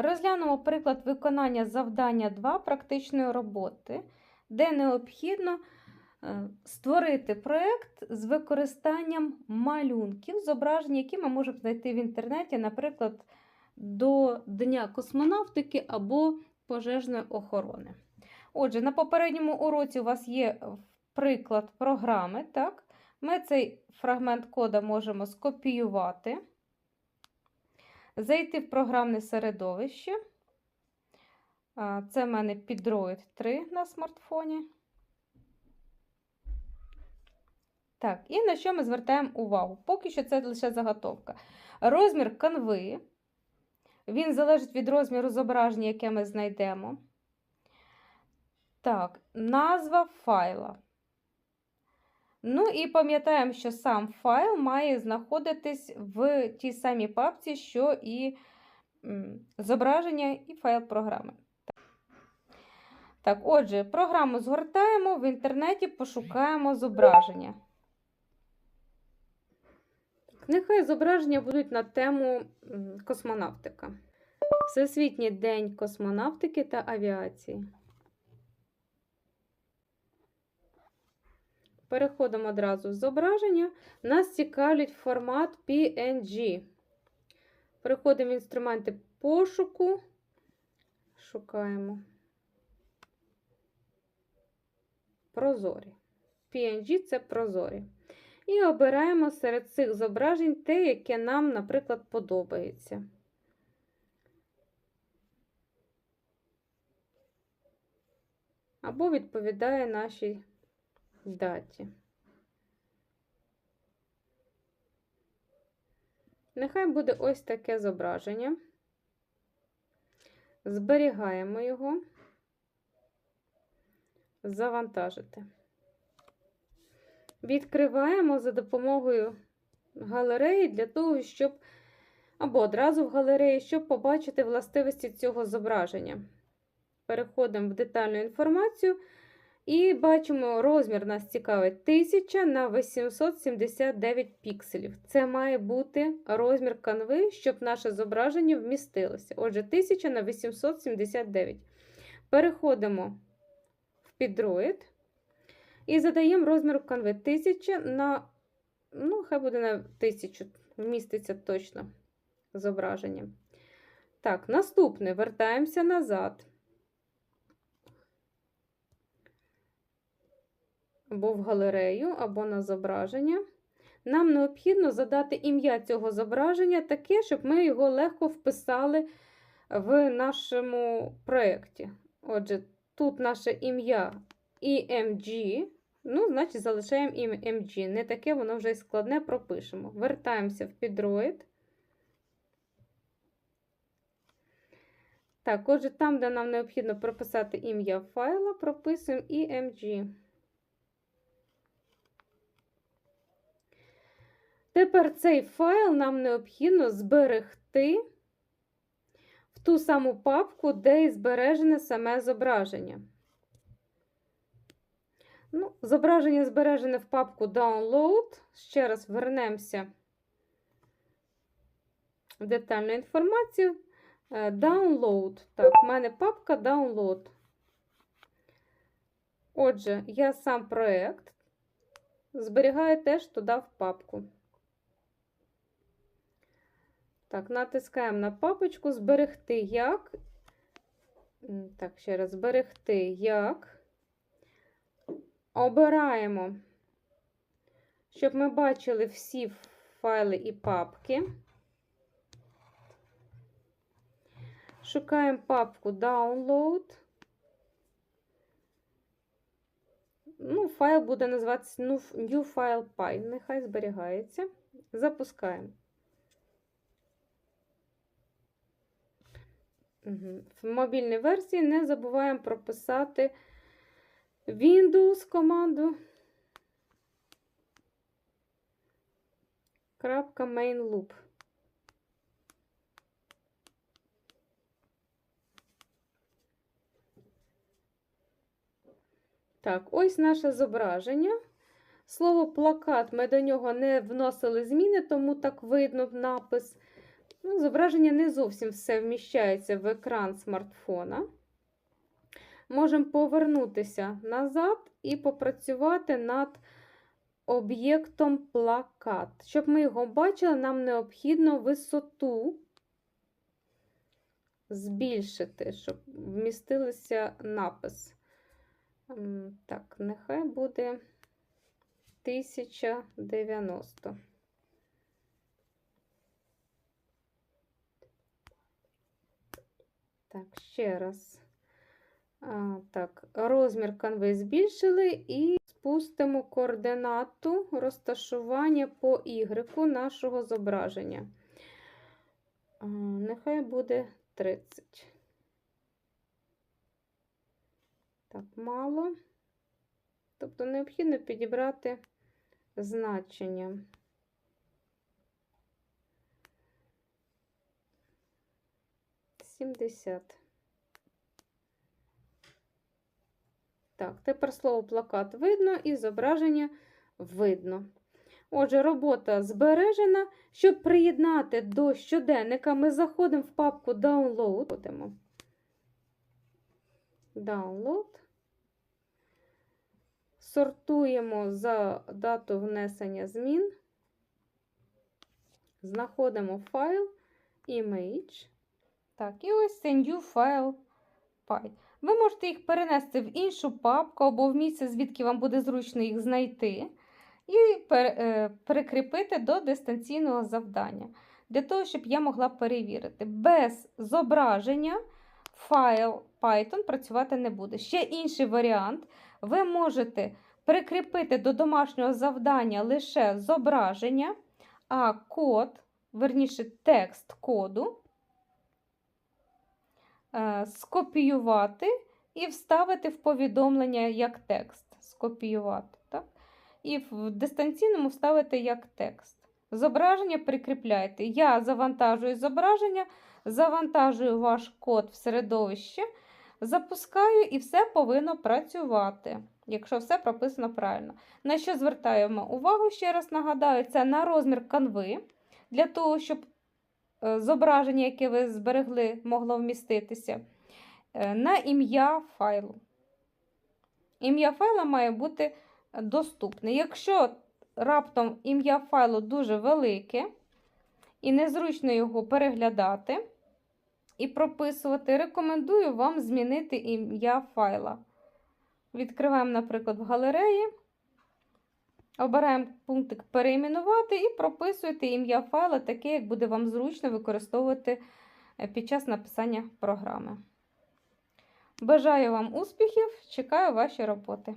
Розглянемо приклад виконання завдання 2 практичної роботи, де необхідно е, створити проєкт з використанням малюнків, зображень, які ми можемо знайти в інтернеті, наприклад, до Дня космонавтики або пожежної охорони. Отже, на попередньому уроці у вас є приклад програми. Так? Ми цей фрагмент кода можемо скопіювати, зайти в програмне середовище. Це в мене Підроїд 3 на смартфоні. Так, і на що ми звертаємо увагу? Поки що це лише заготовка. Розмір канви. Він залежить від розміру зображення, яке ми знайдемо. Так, назва файла. Ну і пам'ятаємо, що сам файл має знаходитись в тій самій папці, що і зображення, і файл програми. Так, отже, програму згортаємо, в інтернеті пошукаємо зображення. Нехай зображення будуть на тему космонавтика. Всесвітній день космонавтики та авіації. Переходимо одразу в зображення. Нас цікавить формат PNG. Переходимо в інструменти пошуку. Шукаємо. Прозорі. PNG це прозорі. І обираємо серед цих зображень те, яке нам, наприклад, подобається. Або відповідає нашій даті. Нехай буде ось таке зображення. Зберігаємо його, завантажити. Відкриваємо за допомогою галереї для того, щоб, або одразу в галереї, щоб побачити властивості цього зображення. Переходимо в детальну інформацію. І бачимо, розмір нас цікавить 1000 на 879 пікселів. Це має бути розмір канви, щоб наше зображення вмістилося. Отже, 1000 на 879. Переходимо в підроїд і задаємо розмір канви 1000 на, ну, хай буде на 1000, вміститься точно зображення. Так, наступне вертаємося назад. Або в галерею, або на зображення. Нам необхідно задати ім'я цього зображення таке, щоб ми його легко вписали в нашому проєкті. Отже, тут наше ім'я EMG, ну, значить, залишаємо EMG. Не таке воно вже й складне пропишемо. Вертаємося в підроїд. Так, отже, там, де нам необхідно прописати ім'я файла, прописуємо EMG. Тепер цей файл нам необхідно зберегти в ту саму папку, де і збережене саме зображення. Ну, Зображення збережене в папку Download. Ще раз вернемося в детальну інформацію. Е, Download. Так, в мене папка Download. Отже, я сам проєкт зберігаю теж туди в папку. Так, натискаємо на папочку Зберегти як. Так, ще раз, зберегти як. Обираємо, щоб ми бачили всі файли і папки. Шукаємо папку Download. Ну, файл буде називатися New File Py. Нехай зберігається. Запускаємо. В мобільній версії не забуваємо прописати Windows команду. Крапка main loop. Так, ось наше зображення. Слово плакат ми до нього не вносили зміни, тому так видно напис. Ну, зображення не зовсім все вміщається в екран смартфона. Можемо повернутися назад і попрацювати над об'єктом плакат. Щоб ми його бачили, нам необхідно висоту збільшити, щоб вмістилися напис. Так, нехай буде 1090. Так, ще раз. А, так, розмір канви збільшили і спустимо координату розташування по Y нашого зображення. А, нехай буде 30. Так, мало. Тобто необхідно підібрати значення. Сімдесят. Так, тепер слово плакат видно і зображення видно. Отже, робота збережена. Щоб приєднати до щоденника, ми заходимо в папку Download. Download. Сортуємо за дату внесення змін. Знаходимо файл, Image. Так, і ось це New File Py. Ви можете їх перенести в іншу папку або в місце, звідки вам буде зручно їх знайти, і перекріпити до дистанційного завдання. Для того, щоб я могла перевірити. Без зображення файл Python працювати не буде. Ще інший варіант. Ви можете прикріпити до домашнього завдання лише зображення, а код, верніше, текст коду е, скопіювати і вставити в повідомлення як текст. Скопіювати. Так? І в дистанційному вставити як текст. Зображення прикріпляйте. Я завантажую зображення, завантажую ваш код в середовище, запускаю і все повинно працювати, якщо все прописано правильно. На що звертаємо увагу, ще раз нагадаю, це на розмір канви, для того, щоб е, зображення, яке ви зберегли, могло вміститися, е, на ім'я файлу. Ім'я файла має бути доступне. Якщо раптом ім'я файлу дуже велике і незручно його переглядати і прописувати, рекомендую вам змінити ім'я файла. Відкриваємо, наприклад, в галереї, обираємо пунктик переіменувати і прописуєте ім'я файла таке, як буде вам зручно використовувати е, під час написання програми. Бажаю вам успіхів! Чекаю ваші роботи.